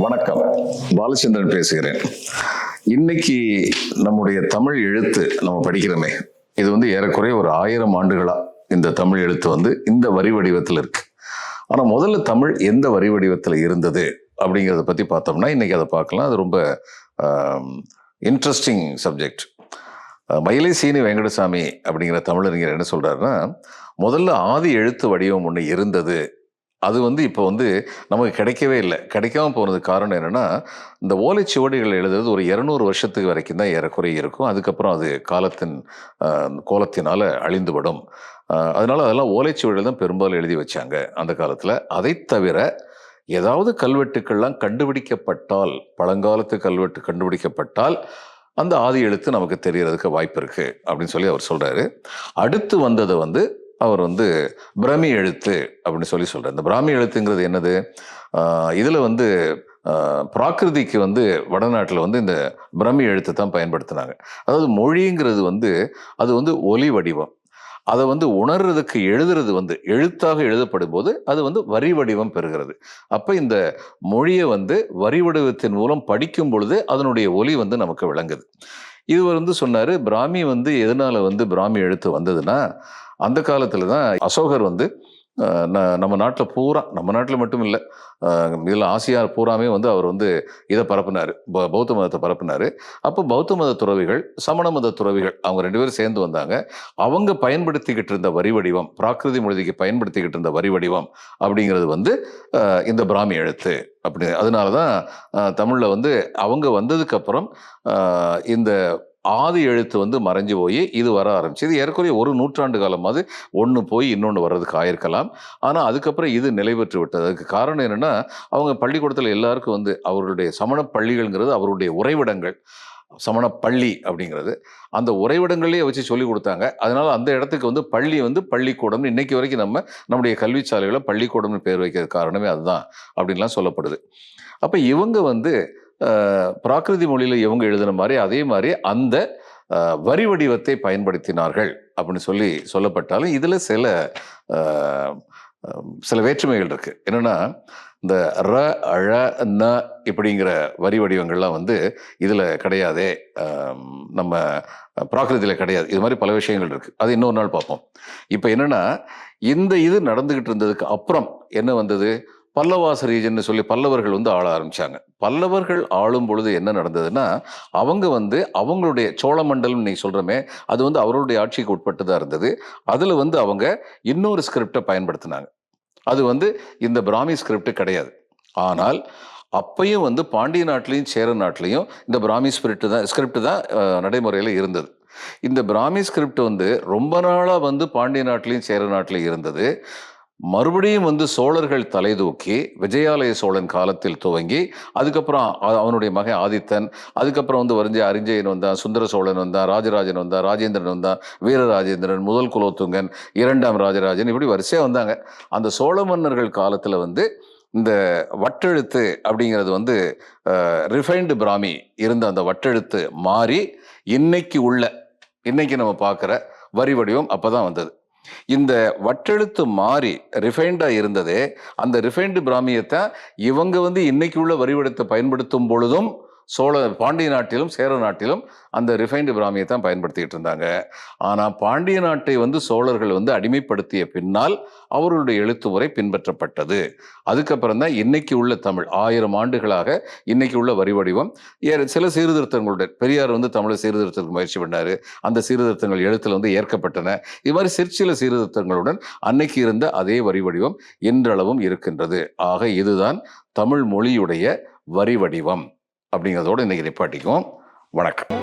வணக்கம். பாலச்சந்திரன் பேசுகிறேன். இன்னைக்கு நம்முடைய தமிழ் எழுத்து நம்ம படிக்கிறோமே. இது வந்து ஏறக்குறைய ஒரு ஆயிரம் ஆண்டுகளா இந்த தமிழ் எழுத்து வந்து இந்த வரி வடிவத்தில் இருக்கு. ஆனா முதல்ல தமிழ் எந்த வரி வடிவத்தில் இருந்தது அப்படிங்கிறத பத்தி பார்த்தோம்னா இன்னைக்கு அதை பார்க்கலாம். அது ரொம்ப இன்ட்ரெஸ்டிங் சப்ஜெக்ட் மயிலை சீனி வெங்கடசாமி அப்படிங்கிற தமிழறிஞர் என்ன சொல்றாருன்னா முதல்ல ஆதி எழுத்து வடிவம் ஒன்று இருந்தது அது வந்து இப்போ வந்து நமக்கு கிடைக்கவே இல்லை. கிடைக்காம போனதுக்கு காரணம் என்னென்னா இந்த ஓலைச்சுவடிகள் எழுதுறது ஒரு இரநூறு வருஷத்துக்கு வரைக்கும் தான் ஏறக்குறைய இருக்கும். அதுக்கப்புறம் அது காலத்தின் கோலத்தினால் அழிந்துவிடும் அதனால் அதெல்லாம் ஓலைச்சுவடிகள் தான் பெரும்பாலும் எழுதி வச்சாங்க அந்த காலத்தில். அதை தவிர ஏதாவது கல்வெட்டுக்கள்லாம் கண்டுபிடிக்கப்பட்டால் பழங்காலத்து கல்வெட்டு கண்டுபிடிக்கப்பட்டால் அந்த ஆதி எழுத்து நமக்கு தெரியறதுக்கு வாய்ப்பு இருக்குது அப்படின்னு சொல்லி அவர் சொல்கிறாரு அடுத்து வந்ததை வந்து அவர் வந்து பிரமி எழுத்து அப்படின்னு சொல்லி சொல்கிறார் இந்த பிராமி எழுத்துங்கிறது என்னது? இதில் வந்து பிராகிருதிக்கு வந்து வடநாட்டில் வந்து இந்த பிரமி எழுத்து தான் பயன்படுத்தினாங்க. அதாவது மொழிங்கிறது வந்து அது வந்து ஒலி வடிவம். அதை வந்து உணர்றதுக்கு எழுதுறது வந்து எழுத்தாக எழுதப்படும் போது அது வந்து வரி வடிவம் பெறுகிறது. அப்போ இந்த மொழியை வந்து வரி வடிவத்தின் மூலம் படிக்கும் பொழுது அதனுடைய ஒலி வந்து நமக்கு விளங்குது. இது வந்து சொன்னார் பிராமி வந்து எதனால் வந்து பிராமி எழுத்து வந்ததுன்னா அந்த காலத்தில் தான் அசோகர் வந்து ந- நம்ம நாட்டில் பூரா நம்ம நாட்டில் மட்டும் இல்லை இதில் ஆசியா பூராமே வந்து அவர் வந்து இதை பரப்புனார். பௌத்த மதத்தை பரப்புனார். அப்போ பௌத்த மத துறவிகள் சமண மத துறவிகள் அவங்க ரெண்டு பேரும் சேர்ந்து வந்தாங்க. அவங்க பயன்படுத்திக்கிட்டு இருந்த வரி வடிவம் பிராகிருதி மொழிக்கு பயன்படுத்திக்கிட்டு இருந்த வரி வடிவம் அப்படிங்கிறது வந்து இந்த பிராமி எழுத்து அப்படி. அதனால தான் தமிழில் வந்து அவங்க வந்ததுக்கப்புறம் இந்த ஆதி எழுத்து வந்து மறைஞ்சு போய் இது வர ஆரம்பிச்சு. இது ஏறக்குறைய ஒரு நூற்றாண்டு காலமாவது ஒன்று போய் இன்னொன்று வர்றதுக்கு ஆயிருக்கலாம். ஆனால் அதுக்கப்புறம் இது நிலை பெற்று விட்டது. அதுக்கு காரணம் என்னென்னா அவங்க பள்ளிக்கூடத்தில் எல்லாருக்கும் வந்து அவர்களுடைய சமண பள்ளிகள்ங்கிறது அவருடைய உறைவிடங்கள். சமண பள்ளி அப்படிங்கிறது. அந்த உறைவிடங்கள்லேயே வச்சு சொல்லி கொடுத்தாங்க. அதனால அந்த இடத்துக்கு வந்து பள்ளி வந்து பள்ளிக்கூடம்னு இன்னைக்கு வரைக்கும் நம்ம நம்முடைய கல்வி சாலைகளை பள்ளிக்கூடம்னு பேர் வைக்கிறது காரணமே அதுதான் அப்படின்லாம் சொல்லப்படுது. அப்போ இவங்க வந்து பிராகிருதி மொழியில் இவங்க எழுதின மாதிரி அதே மாதிரி அந்த வரி வடிவத்தை பயன்படுத்தினார்கள் அப்படின்னு சொல்லி சொல்லப்பட்டாலும் இதில் சில சில வேற்றுமைகள் இருக்குது என்னென்னா இந்த ர அழ ந இப்படிங்கிற வரி வடிவங்கள்லாம் வந்து இதில் கிடையாதே நம்ம பிராகிருதியில் கிடையாது. இது மாதிரி பல விஷயங்கள் இருக்குது அது இன்னொரு நாள் பார்ப்போம். இப்போ என்னன்னா இந்த இது நடந்துக்கிட்டு இருந்ததுக்கு அப்புறம் என்ன வந்தது? பல்லவாச ரீஜன் சொல்லி பல்லவர்கள் வந்து ஆள ஆரம்பிச்சாங்க. பல்லவர்கள் ஆளும் பொழுது என்ன நடந்ததுன்னா அவங்க வந்து அவங்களுடைய சோழமண்டலம் நீ சொல்கிறமே அது வந்து அவர்களுடைய ஆட்சிக்கு உட்பட்டு இருந்தது. அதில் வந்து அவங்க இன்னொரு ஸ்கிரிப்டை பயன்படுத்தினாங்க. அது வந்து இந்த பிராமி ஸ்கிரிப்ட் கிடையாது. ஆனால் அப்பையும் வந்து பாண்டிய நாட்டிலையும் சேர நாட்டிலையும் இந்த பிராமி ஸ்பிரிட்டு தான் ஸ்கிரிப்ட் தான் நடைமுறையில் இருந்தது. இந்த பிராமி ஸ்கிரிப்ட் வந்து ரொம்ப நாளாக வந்து பாண்டிய நாட்டிலையும் சேர நாட்டிலையும் இருந்தது. மறுபடியும் வந்து சோழர்கள் தலை தூக்கி விஜயாலய சோழன் காலத்தில் துவங்கி அதுக்கப்புறம் அவனுடைய மகன் ஆதித்தன் அதுக்கப்புறம் வந்து வரைஞ்ச அரிஞ்சயன் வந்தான் சுந்தர சோழன் வந்தான் ராஜராஜன் வந்தான் ராஜேந்திரன் வந்தான் வீரராஜேந்திரன் முதல் குலோத்துங்கன் இரண்டாம் ராஜராஜன் இப்படி வரிசையாக வந்தாங்க. அந்த சோழ மன்னர்கள் காலத்தில் வந்து இந்த வட்டெழுத்து அப்படிங்கிறது வந்து ரிஃபைன்டு பிராமி இருந்த அந்த வட்டெழுத்து மாறி இன்னைக்கு உள்ள இன்னைக்கு நம்ம பார்க்குற வரி வடிவம் அப்போ தான் வந்தது. இந்த வட்டெழுத்து மாறி ரிஃபைண்டா இருந்ததே அந்த ரிஃபைண்டு பிராமியத்தை இவங்க வந்து இன்னைக்கு உள்ள வரிவடத்தை பயன்படுத்தும் பொழுதும் சோழ பாண்டிய நாட்டிலும் சேர நாட்டிலும் அந்த ரிஃபைன்டு பிராமியை தான் பயன்படுத்திக்கிட்டு இருந்தாங்க. ஆனால் பாண்டிய நாட்டை வந்து சோழர்கள் வந்து அடிமைப்படுத்திய பின்னால் அவர்களுடைய எழுத்து முறை பின்பற்றப்பட்டது. அதுக்கப்புறம் தான் இன்னைக்கு உள்ள தமிழ் ஆயிரம் ஆண்டுகளாக இன்னைக்கு உள்ள வரி வடிவம். ஏற- சில சீர்திருத்தங்களுடன் பெரியார் வந்து தமிழை சீர்திருத்தத்துக்கு முயற்சி பண்ணார். அந்த சீர்திருத்தங்கள் எழுத்தில் வந்து ஏற்கப்பட்டன. இது மாதிரி சிற்சில சீர்திருத்தங்களுடன் அன்னைக்கு இருந்த அதே வரி வடிவம் இன்றளவும் இருக்கின்றது. ஆக இதுதான் தமிழ் மொழியுடைய வரி வடிவம். அப்படிங்கிறதோட இன்னைக்கு நிப்பாட்டிக்குவோம். வணக்கம்.